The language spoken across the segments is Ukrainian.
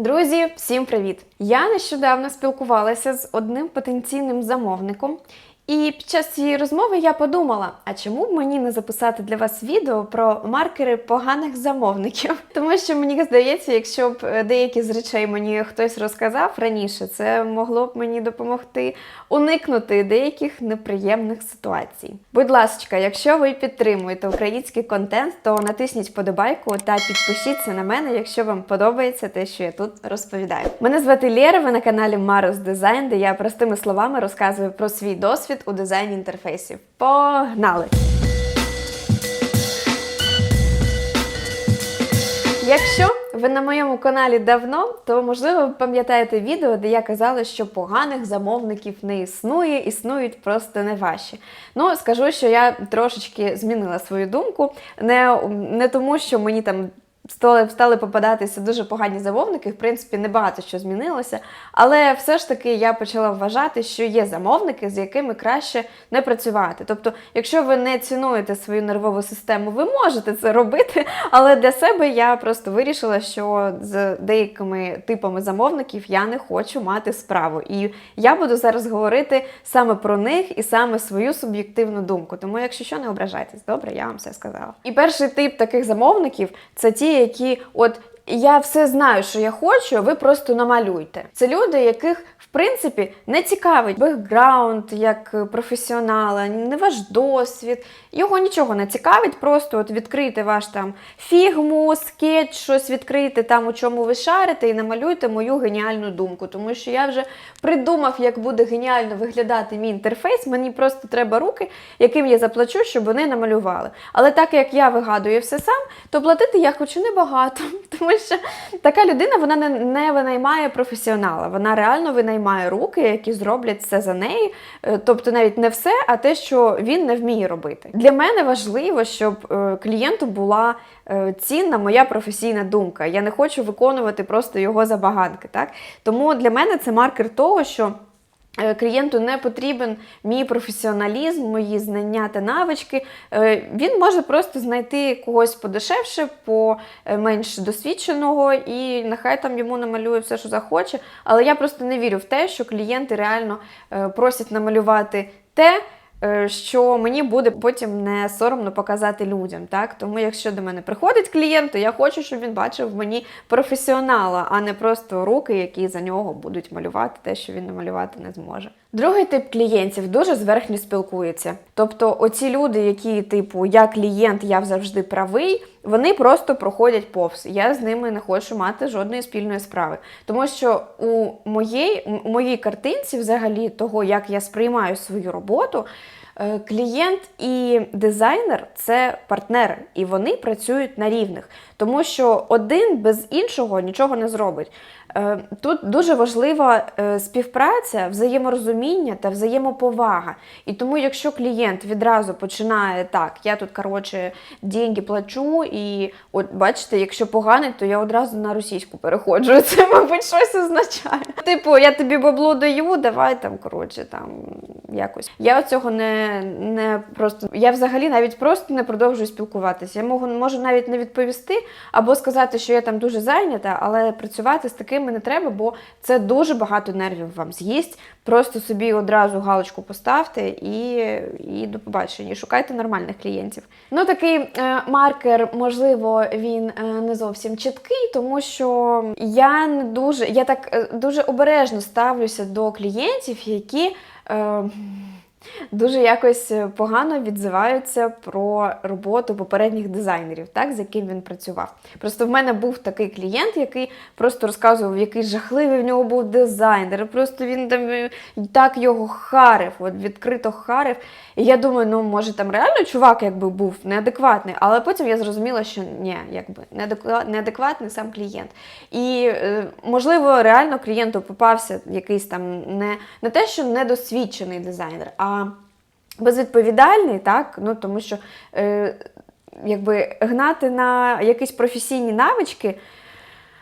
Друзі, всім привіт! Я нещодавно спілкувалася з одним потенційним замовником, і під час цієї розмови я подумала: а чому б мені не записати для вас відео про маркери поганих замовників? Тому що мені здається, якщо б е, деякі з речей мені хтось розказав раніше, це могло б мені допомогти уникнути деяких неприємних ситуацій. Будь ласка, якщо ви підтримуєте український контент, то натисніть вподобайку та підпишіться на мене, якщо вам подобається те, що я тут розповідаю. Мене звати Лєра, ви на каналі Марус Дизайн, де я простими словами розказую про свій досвід у дизайні інтерфейсів. Погнали! Якщо ви на моєму каналі давно, то можливо ви пам'ятаєте відео, де я казала, що поганих замовників не існує, існують просто не ваші. Ну, скажу, що я трошечки змінила свою думку, не, не тому, що мені там. Стали, стали попадатися дуже погані замовники, в принципі, небагато що змінилося. Але все ж таки я почала вважати, що є замовники, з якими краще не працювати. Тобто, якщо ви не цінуєте свою нервову систему, ви можете це робити. Але для себе я просто вирішила, що з деякими типами замовників я не хочу мати справу. І я буду зараз говорити саме про них і саме свою суб'єктивну думку. Тому, якщо що, не ображайтесь, добре, я вам все сказала. І перший тип таких замовників це ті, які от. Я все знаю, що я хочу, ви просто намалюйте. Це люди, яких принципі не цікавить бекграунд як професіонала, не ваш досвід. Його нічого не цікавить, просто от відкрийте ваш там фігму, скетч, щось відкрийте там, у чому ви шарите, і намалюйте мою геніальну думку. Тому що я вже придумав, як буде геніально виглядати мій інтерфейс. Мені просто треба руки, яким я заплачу, щоб вони намалювали. Але так як я вигадую все сам, то платити я хочу небагато. Тому що така людина вона не, не винаймає професіонала. Вона реально винаймає руки, які зроблять все за неї. Е, Тобто навіть не все, а те, що він не вміє робити. Для мене важливо, щоб е, клієнту була е, цінна моя професійна думка. Я не хочу виконувати просто його забаганки. Так? Тому для мене це маркер того, що. Е, Клієнту не потрібен мій професіоналізм, мої знання та навички. Е, Він може просто знайти когось подешевше, по е, менш досвідченого, і нехай там йому намалює все, що захоче. Але я просто не вірю в те, що клієнти реально просять намалювати те. Е, Що мені буде потім не соромно показати людям, так тому, якщо до мене приходить клієнт, то я хочу, щоб він бачив мені професіонала, а не просто руки, які за нього будуть малювати те, що він намалювати не зможе. Другий тип клієнтів дуже зверхньо спілкується. Тобто, оці люди, які, типу, я клієнт, я завжди правий, вони просто проходять повз. Я з ними не хочу мати жодної спільної справи. Тому що у моїй, у моїй картинці, взагалі, того, як я сприймаю свою роботу. Е, Клієнт і дизайнер це партнери, і вони працюють на рівних, тому що один без іншого нічого не зробить. Е, Тут дуже важлива е, співпраця, взаєморозуміння та взаємоповага. І тому, якщо клієнт відразу починає так, я тут коротше деньги плачу, і от бачите, якщо поганий, то я одразу на російську переходжу. Це, мабуть, щось означає. Типу, я тобі бабло даю, давай там коротше там якось. Я цього не, не просто. Я взагалі навіть просто не продовжую спілкуватися. Я можу, можу навіть не відповісти або сказати, що я там дуже зайнята, але працювати з такими не треба, бо це дуже багато нервів вам з'їсть. Просто собі одразу галочку поставте і, і до побачення. Шукайте нормальних клієнтів. Ну, такий е, маркер, можливо, він е, не зовсім чіткий, тому що я не дуже, я так е, дуже обережно ставлюся до клієнтів, які. Е, Дуже якось погано відзиваються про роботу попередніх дизайнерів, так, з яким він працював. Просто в мене був такий клієнт, який просто розказував, який жахливий в нього був дизайнер. Просто він там е, так його харив, от відкрито харив. І я думаю, ну може там реально чувак якби був неадекватний, але потім я зрозуміла, що ні, якби неадекватний сам клієнт. І е, можливо, реально клієнту попався якийсь там не, не те, що недосвідчений дизайнер, а безвідповідальний, так? Ну, тому що е, якби гнати на якісь професійні навички.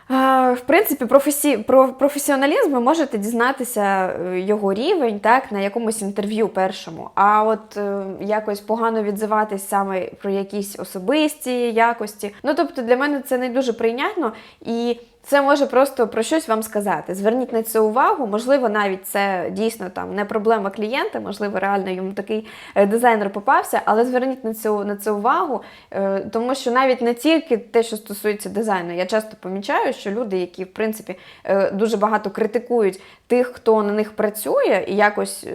В принципі, професі... про професіоналізм ви можете дізнатися е, його рівень так, на якомусь інтерв'ю першому. А от е, якось погано відзиватись саме про якісь особисті якості. Ну, тобто, для мене це не дуже прийнятно. І це може просто про щось вам сказати. Зверніть на це увагу. Можливо, навіть це дійсно там не проблема клієнта, можливо, реально йому такий е, дизайнер попався, але зверніть на це, на це увагу, е, тому що навіть не тільки те, що стосується дизайну, я часто помічаю, що люди, які в принципі е, дуже багато критикують тих, хто на них працює, і якось.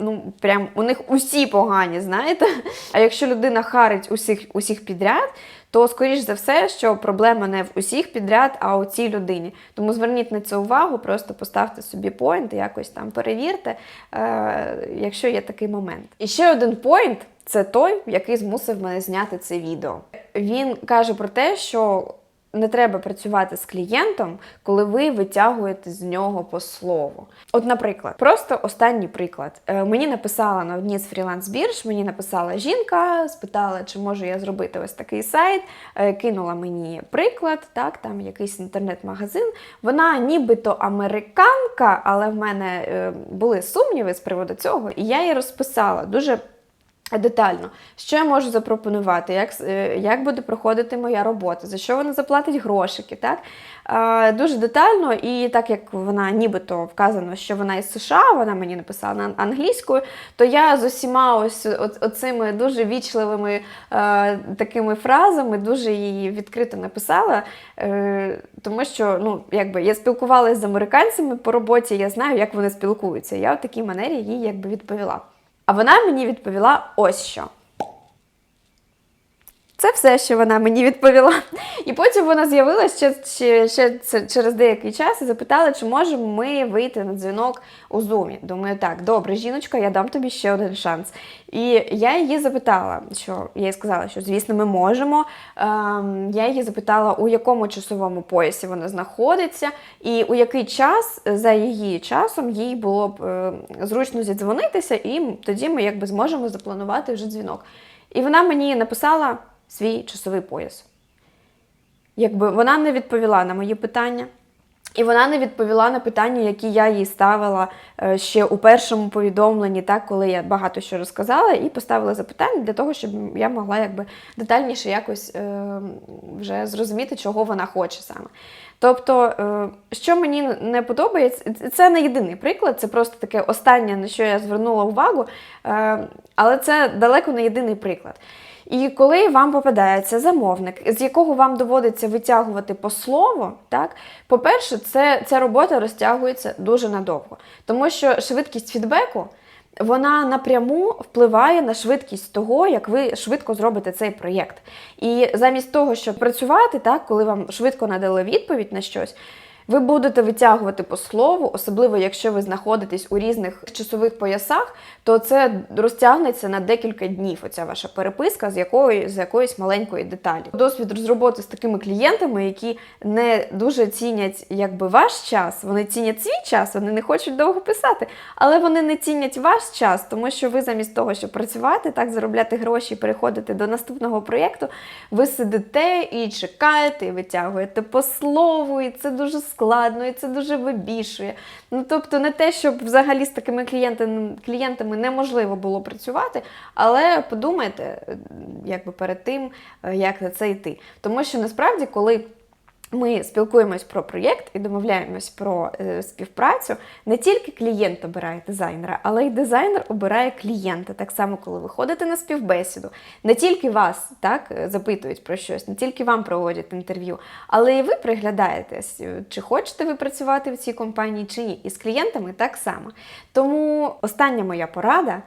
Ну, прям у них усі погані, знаєте. А якщо людина харить усіх усіх підряд, то скоріш за все, що проблема не в усіх підряд, а у цій людині. Тому зверніть на це увагу, просто поставте собі поінт, якось там перевірте, е, якщо є такий момент. І ще один поінт це той, який змусив мене зняти це відео. Він каже про те, що не треба працювати з клієнтом, коли ви витягуєте з нього по слову. От, наприклад, просто останній приклад. Е, Мені написала на одній з фріланс-бірж, мені написала жінка, спитала, чи можу я зробити ось такий сайт, е, кинула мені приклад, так, там якийсь інтернет-магазин. Вона нібито американка, але в мене е, були сумніви з приводу цього, і я їй розписала дуже детально, що я можу запропонувати, як, е, як буде проходити моя робота, за що вона заплатить грошики. Так? Дуже детально, і так як вона нібито вказано, що вона із США, вона мені написала на англійською, то я з усіма ось оцими дуже вічливими е, такими фразами дуже її відкрито написала, е, тому що ну, якби, я спілкувалася з американцями по роботі, я знаю, як вони спілкуються. Я в такій манері їй якби відповіла. А вона мені відповіла ось що. Це все, що вона мені відповіла. І потім вона з'явилася ще, ще, ще через деякий час і запитала, чи можемо ми вийти на дзвінок у зумі. Думаю, так, добре, жіночка, я дам тобі ще один шанс. І я її запитала, що я їй сказала, що звісно, ми можемо. Ем, я її запитала, у якому часовому поясі вона знаходиться, і у який час за її часом їй було б е, зручно зідзвонитися, і тоді ми якби зможемо запланувати вже дзвінок. І вона мені написала свій часовий пояс. Якби вона не відповіла на мої питання. І вона не відповіла на питання, які я їй ставила е, ще у першому повідомленні, так, коли я багато що розказала, і поставила запитання для того, щоб я могла якби детальніше якось е, вже зрозуміти, чого вона хоче саме. Тобто, е, що мені не подобається, це не єдиний приклад, це просто таке останнє, на що я звернула увагу, е, але це далеко не єдиний приклад. І коли вам попадається замовник, з якого вам доводиться витягувати по слову, так, по-перше, це, ця робота розтягується дуже надовго, тому що швидкість фідбеку вона напряму впливає на швидкість того, як ви швидко зробите цей проєкт. І замість того, щоб працювати, так, коли вам швидко надали відповідь на щось. Ви будете витягувати по слову, особливо якщо ви знаходитесь у різних часових поясах, то це розтягнеться на декілька днів. Оця ваша переписка з якої з якоїсь маленької деталі. Досвід з роботи з такими клієнтами, які не дуже цінять якби ваш час, вони цінять свій час, вони не хочуть довго писати, але вони не цінять ваш час, тому що ви замість того, щоб працювати, так заробляти гроші, переходити до наступного проєкту, ви сидите і чекаєте, і витягуєте по слову, і це дуже і це дуже вибішує. Ну тобто, не те, щоб взагалі з такими клієнтами, клієнтами неможливо було працювати, але подумайте, е, якби перед тим, е, як на це йти. Тому що насправді, коли ми спілкуємось про проєкт і домовляємось про е, співпрацю. Не тільки клієнт обирає дизайнера, але й дизайнер обирає клієнта. Так само, коли ви ходите на співбесіду. Не тільки вас так е, запитують про щось, не тільки вам проводять інтерв'ю, але і ви приглядаєтесь, е, чи хочете ви працювати в цій компанії, чи ні. І з клієнтами так само. Тому остання моя порада.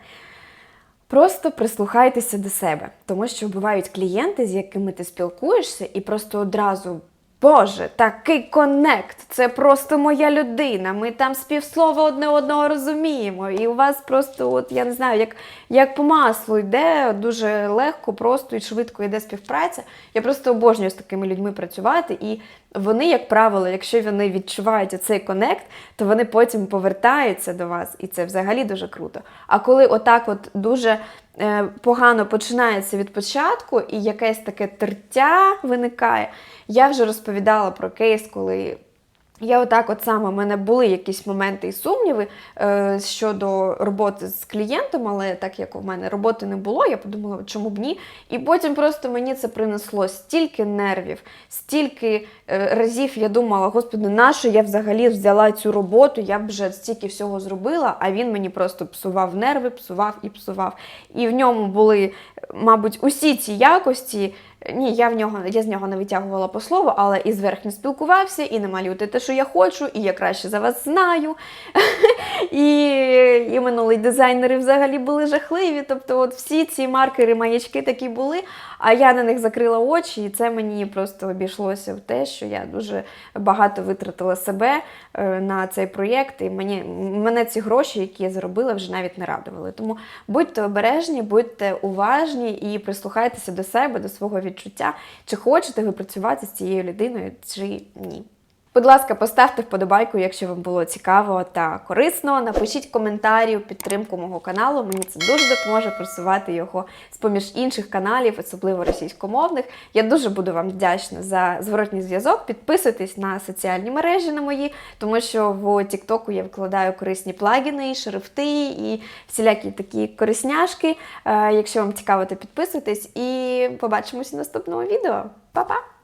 Просто прислухайтеся до себе, тому що бувають клієнти, з якими ти спілкуєшся, і просто одразу. Боже, такий коннект, це просто моя людина. Ми там співслова одне одного розуміємо. І у вас просто, от я не знаю, як, як по маслу йде дуже легко, просто і швидко йде співпраця. Я просто обожнюю з такими людьми працювати. І вони, як правило, якщо вони відчувають цей коннект, то вони потім повертаються до вас, і це взагалі дуже круто. А коли отак, от дуже погано починається від початку, і якесь таке тертя виникає. Я вже розповідала про кейс, коли Я отак, от саме, в мене були якісь моменти і сумніви е, щодо роботи з клієнтом, але так як у мене роботи не було, я подумала, чому б ні. І потім просто мені це принесло стільки нервів, стільки е, разів я думала, господи, нащо я взагалі взяла цю роботу, я б вже стільки всього зробила, а він мені просто псував нерви, псував і псував. І в ньому були, мабуть, усі ці якості. Ні, я в нього я з нього не витягувала по слову, але і зверх не спілкувався, і не малюйте те, що я хочу, і я краще за вас знаю. і, і минулі дизайнери взагалі були жахливі. Тобто, от всі ці маркери, маячки такі були, а я на них закрила очі, і це мені просто обійшлося в те, що я дуже багато витратила себе е, на цей проєкт, і мені, мене ці гроші, які я заробила, вже навіть не радували. Тому будьте обережні, будьте уважні і прислухайтеся до себе, до свого відчуття, чи хочете ви працювати з цією людиною, чи ні. Будь ласка, поставте вподобайку, якщо вам було цікаво та корисно. Напишіть коментарі у підтримку мого каналу. Мені це дуже допоможе просувати його з-поміж інших каналів, особливо російськомовних. Я дуже буду вам вдячна за зворотній зв'язок. Підписуйтесь на соціальні мережі на мої, тому що в Тіктоку я викладаю корисні плагіни, шрифти і всілякі такі корисняшки. Е, Якщо вам цікаво, то підписуйтесь і побачимось у наступному відео. Па-па!